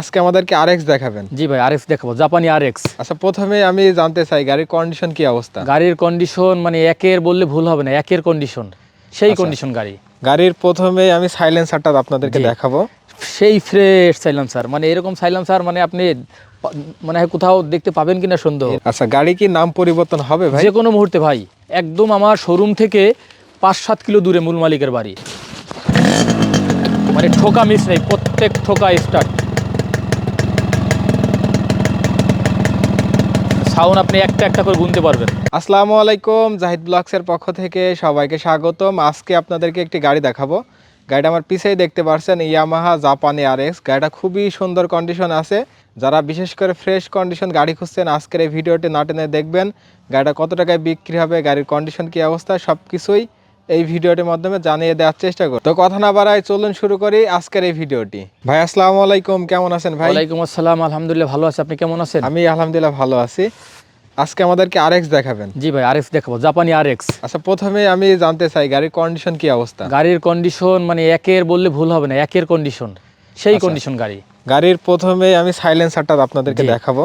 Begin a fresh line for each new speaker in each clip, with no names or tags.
আজকে আমাদেরকে আরএক্স দেখাবেন।
জি ভাই আরএক্স দেখাবো জাপানি আরএক্স
আচ্ছা প্রথমে আমি জানতে চাই গাড়ির কন্ডিশন কি অবস্থা?
গাড়ির কন্ডিশন মানে একের বললে ভুল হবে না একের কন্ডিশন সেই
আচ্ছা।
কন্ডিশন গাড়ি।
গাড়ির প্রথমে আমি সাইলেন্সারটা আপনাদেরকে দেখাবো।
সেই ফ্রেশ সাইলেন্সার মানে এরকম সাইলেন্সার মানে আপনি মানে কোথাও দেখতে পাবেন কিনা সন্দেহ।
আচ্ছা গাড়ি কি নাম পরিবর্তন হবে ভাই?
যে কোনো মুহূর্তে ভাই একদম আমার শোরুম থেকে পাঁচ সাত কিলো দূরে মূল মালিকের বাড়ি। মানে ঠোকা মিস নেই প্রত্যেক ঠোকা স্টার্ট সাউন্ড আপনি একটা একটা করে গুনতে পারবেন।
আসসালামু আলাইকুম, জাহিদ ব্লগসের পক্ষ থেকে সবাইকে স্বাগতম। আজকে আপনাদেরকে একটি গাড়ি দেখাবো। গাড়িটা আমার পিছেই দেখতে পারছেন, ইয়ামাহা জাপানি আর এক্স গাড়িটা খুবই সুন্দর কন্ডিশন আছে। যারা বিশেষ করে ফ্রেশ কন্ডিশন গাড়ি খুঁজছেন, আজকের এই ভিডিওটি নাটেনে দেখবেন। গাড়িটা কত টাকায় বিক্রি হবে, গাড়ির কন্ডিশন কি অবস্থা সব কিছুই এই ভিডিওটির মাধ্যমে জানিয়ে দেওয়ার চেষ্টা করি। তো কথা না বাড়াই চলুন শুরু করি আজকের এই ভিডিওটি। ভাই আসসালামু আলাইকুম কেমন আছেন ভাই?
ওয়ালাইকুম আসসালাম আলহামদুলিল্লাহ ভালো আছে। আপনি কেমন আছেন?
আমি আলহামদুলিল্লাহ ভালো আছি। আজকে আমাদেরকে আরএক্স দেখাবেন।
জি ভাই আরএক্স দেখাবো জাপানি আরএক্স
আচ্ছা প্রথমে আমি জানতে চাই গাড়ির কন্ডিশন কি অবস্থা?
গাড়ির কন্ডিশন মানে একের বললে ভুল হবে না একের কন্ডিশন সেই
আচ্ছা।
কন্ডিশন গাড়ি।
গাড়ির প্রথমে আমি সাইলেন্সারটা আপনাদেরকে দেখাবো।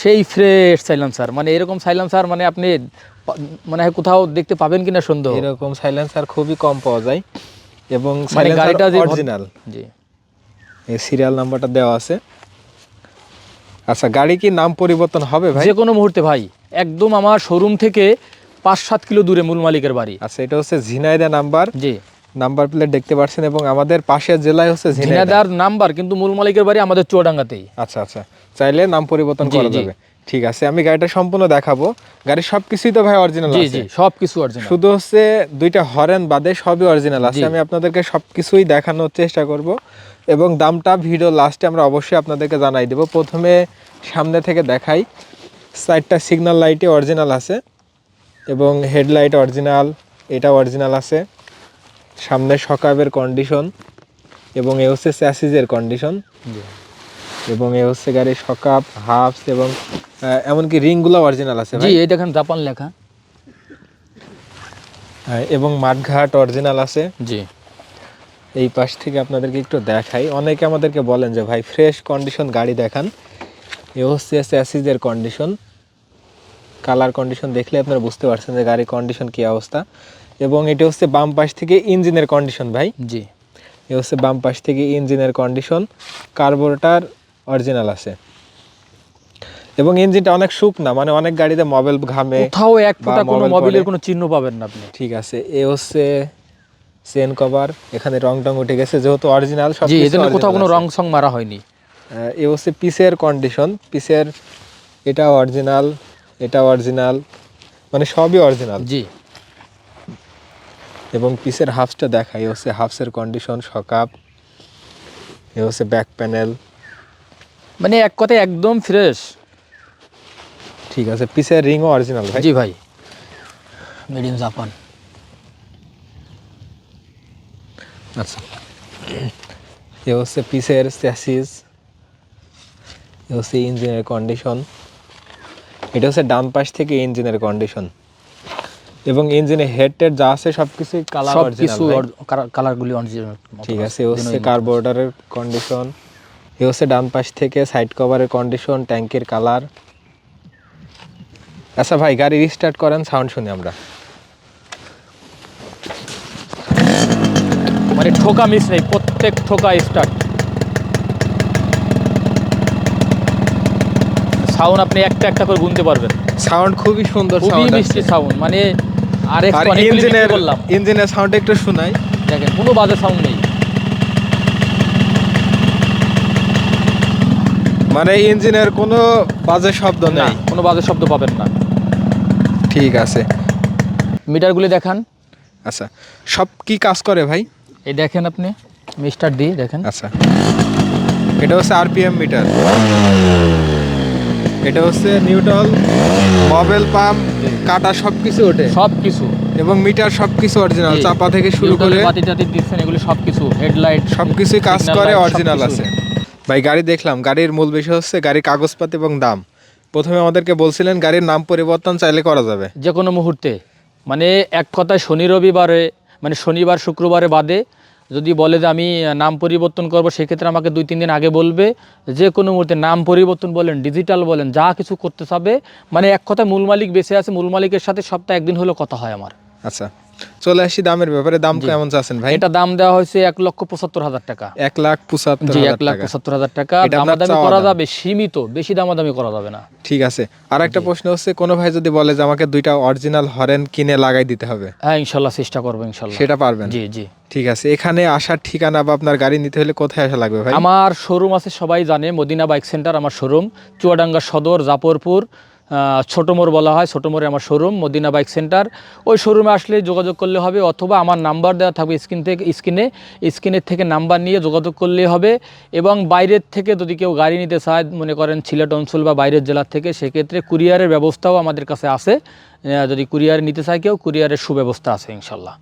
সেই ফ্রেশ সাইলেন্সার মানে এরকম সাইলেন্সার মানে আপনি মানে কোথাও দেখতে পাবেন কিনা সন্দেহ
এরকম সাইলেন্সার খুবই কম পাওয়া যায়। এবং
মানে গাড়িটা যে
অরিজিনাল
জি।
এই সিরিয়াল নাম্বারটা দেওয়া আছে। আচ্ছা গাড়ি কি নাম পরিবর্তন হবে ভাই?
যে কোনো মুহূর্তে ভাই একদম আমার শোরুম থেকে পাঁচ সাত কিলো দূরে মূল মালিকের বাড়ি।
আচ্ছা এটা হচ্ছে ঝিনাইদা নাম্বার
জি।
নাম্বার প্লেট দেখতে পাচ্ছেন এবং আমাদের পাশের জেলায় হচ্ছে ঝিনাইদা
ঝিনাদার নাম্বার কিন্তু মূল মালিকের বাড়ি আমাদের চুয়াডাঙ্গাতেই।
আচ্ছা আচ্ছা। চাইলে নাম পরিবর্তন করা যাবে। ঠিক আছে আমি গাড়িটা সম্পূর্ণ দেখাবো। গাড়ির সবকিছুই তো ভাই অরিজিনাল আছে।
জি সব কিছু অরিজিনাল
শুধু হচ্ছে দুইটা হরেন বাদে সবই অরিজিনাল আছে। আমি আপনাদেরকে সবকিছুই দেখানোর চেষ্টা করব এবং দামটা ভিডিও লাস্টে আমরা অবশ্যই আপনাদেরকে জানাই দেব। প্রথমে সামনে থেকে দেখাই। সাইডটা সিগন্যাল লাইটে অরিজিনাল আছে এবং হেডলাইট অরিজিনাল এটা অরিজিনাল আছে। সামনে সকাবের কন্ডিশন এবং এ হচ্ছে স্যাসিজের কন্ডিশন এবং এ হচ্ছে গাড়ির সকাপ হাফস এবং এমনকি রিংগুলো অরিজিনাল আছে
জি এই দেখেন জাপান লেখা।
এবং মাঠঘাট অরিজিনাল আছে।
জি।
এই পাশ থেকে আপনাদেরকে একটু দেখাই। অনেকে আমাদেরকে বলেন যে ভাই ফ্রেশ কন্ডিশন গাড়ি দেখান। এ হচ্ছে স্যাসিজের কন্ডিশন কালার কন্ডিশন দেখলে আপনারা বুঝতে পারছেন যে গাড়ির কন্ডিশন কি অবস্থা। এবং এটা হচ্ছে বাম পাশ থেকে ইঞ্জিনের কন্ডিশন ভাই।
জি।
এ হচ্ছে বাম পাশ থেকে ইঞ্জিনের কন্ডিশন। কার্বোরেটার অরিজিনাল আছে। এবং ইঞ্জিনটা অনেক শুকনা মানে অনেক গাড়িতে মোবাইল ঘামে
কোথাও এক ফোঁটা কোনো
মোবাইল
কোনো চিহ্ন পাবেন না আপনি।
ঠিক আছে এ হচ্ছে চেন কভার এখানে রং টং উঠে গেছে যেহেতু অরিজিনাল সব
জি এজন্য কোথাও কোনো রং সং মারা হয়নি।
এ হচ্ছে পিসের কন্ডিশন পিসের এটা অরিজিনাল। এটা অরিজিনাল মানে সবই অরিজিনাল
জি।
এবং পিসের হাফসটা দেখা এ হচ্ছে হাফসের কন্ডিশন সকাপ এ হচ্ছে ব্যাক প্যানেল
মানে এক কথায় একদম ফ্রেশ
ঠিক আছে পিসের রিংও অরিজিনাল ভাই।
জি ভাই। মেড ইন জাপান
আচ্ছা। এ হচ্ছে পিসের স্যাসিস এ হচ্ছে ইঞ্জিনের কন্ডিশন এটা হচ্ছে ডান পাশ থেকে ইঞ্জিনের কন্ডিশন এবং ইঞ্জিনের হেড টেড যা আছে সব কিছুই কালার
সব
অরিজিনাল
কিছু কালারগুলি অরিজিনাল
ঠিক আছে হচ্ছে কার্বোরেটরের কন্ডিশন এ হচ্ছে ডান পাশ থেকে সাইড কভারের কন্ডিশন ট্যাঙ্কের কালার আচ্ছা ভাই গাড়ি রিস্টার্ট করেন সাউন্ড শুনি আমরা।
মানে ঠোকা মিস নেই প্রত্যেক ঠোকা স্টার্ট সাউন্ড আপনি একটা একটা করে গুনতে পারবেন।
সাউন্ড খুবই সুন্দর
খুবই
সাউন্ড
মিষ্টি সাউন্ড মানে আর
ইঞ্জিনের
বললাম।
ইঞ্জিনের সাউন্ড একটু শোনাই।
দেখেন কোনো বাজে সাউন্ড নেই।
মানে ইঞ্জিনের কোনো বাজে শব্দ নেই।
কোনো বাজে শব্দ পাবেন না।
ঠিক আছে।
মিটারগুলি দেখান।
আচ্ছা সব কি কাজ করে ভাই?
এই দেখেন আপনি মিস্টার দি দেখেন।
আচ্ছা এটা হচ্ছে আরপিএম মিটার। এটা হচ্ছে নিউট্রাল মোবাইল পাম্প কাটা সব কিছু ওঠে।
সব কিছু
এবং মিটার সব কিছু অরিজিনাল চাপা থেকে শুরু করে
বাতি টাতি দিচ্ছেন এগুলি সব কিছু হেডলাইট
সব কিছুই কাজ করে অরিজিনাল আছে। ভাই গাড়ি দেখলাম গাড়ির মূল বিষয় হচ্ছে গাড়ির কাগজপাতি এবং দাম। প্রথমে আমাদেরকে বলছিলেন গাড়ির নাম পরিবর্তন চাইলে করা যাবে।
যে কোনো মুহূর্তে। মানে এক কথায় শনি রবিবারে মানে শনিবার শুক্রবারে বাদে যদি বলে যে আমি নাম পরিবর্তন করব, সেক্ষেত্রে আমাকে দুই তিন দিন আগে বলবে, যে কোনো মুহূর্তে নাম পরিবর্তন বলেন ডিজিটাল বলেন, যা কিছু করতে হবে। মানে এক কথায় মূল মালিক বেঁচে আছে, মূল মালিকের সাথে সপ্তাহে একদিন হলেও কথা হয় আমার।
আচ্ছা চলে আসি দামের ব্যাপারে। দাম কেমন চাচ্ছেন ভাই?
এটা দাম দেওয়া হয়েছে এক লক্ষ পঁচাত্তর হাজার টাকা।
এক লাখ পঁচাত্তর
এক লাখ পঁচাত্তর হাজার টাকা। দামাদামি করা। যাবে সীমিত। বেশি দামাদামি করা যাবে না।
ঠিক আছে। আর একটা প্রশ্ন হচ্ছে কোনো ভাই যদি বলে যে আমাকে দুইটা অরিজিনাল হরেন কিনে লাগাই দিতে হবে?
হ্যাঁ ইনশাল্লাহ চেষ্টা করব ইনশাল্লাহ।
সেটা পারবেন?
জি জি।
ঠিক আছে। এখানে আসার ঠিকানা বা আপনার গাড়ি নিতে হলে কোথায় আসা লাগবে ভাই?
আমার শোরুম আছে সবাই জানে মদিনা বাইক সেন্টার আমার শোরুম চুয়াডাঙ্গা সদর জাপরপুর ছোট মোড় বলা হয়, ছোট মোড়ে আমার শোরুম মদিনা বাইক সেন্টার ওই শোরুমে আসলে যোগাযোগ করলে হবে, অথবা আমার নাম্বার দেওয়া থাকবে স্ক্রিন থেকে স্ক্রিনে স্ক্রিনের থেকে নাম্বার নিয়ে যোগাযোগ করলেই হবে। এবং বাইরের থেকে যদি কেউ গাড়ি নিতে চায়, মনে করেন সিলেট অঞ্চল বা বাইরের জেলার থেকে, সেক্ষেত্রে কুরিয়ারের ব্যবস্থাও আমাদের কাছে আছে। যদি কুরিয়ার নিতে চায় কেউ, কুরিয়ারের সুব্যবস্থা আছে, ইনশাল্লাহ।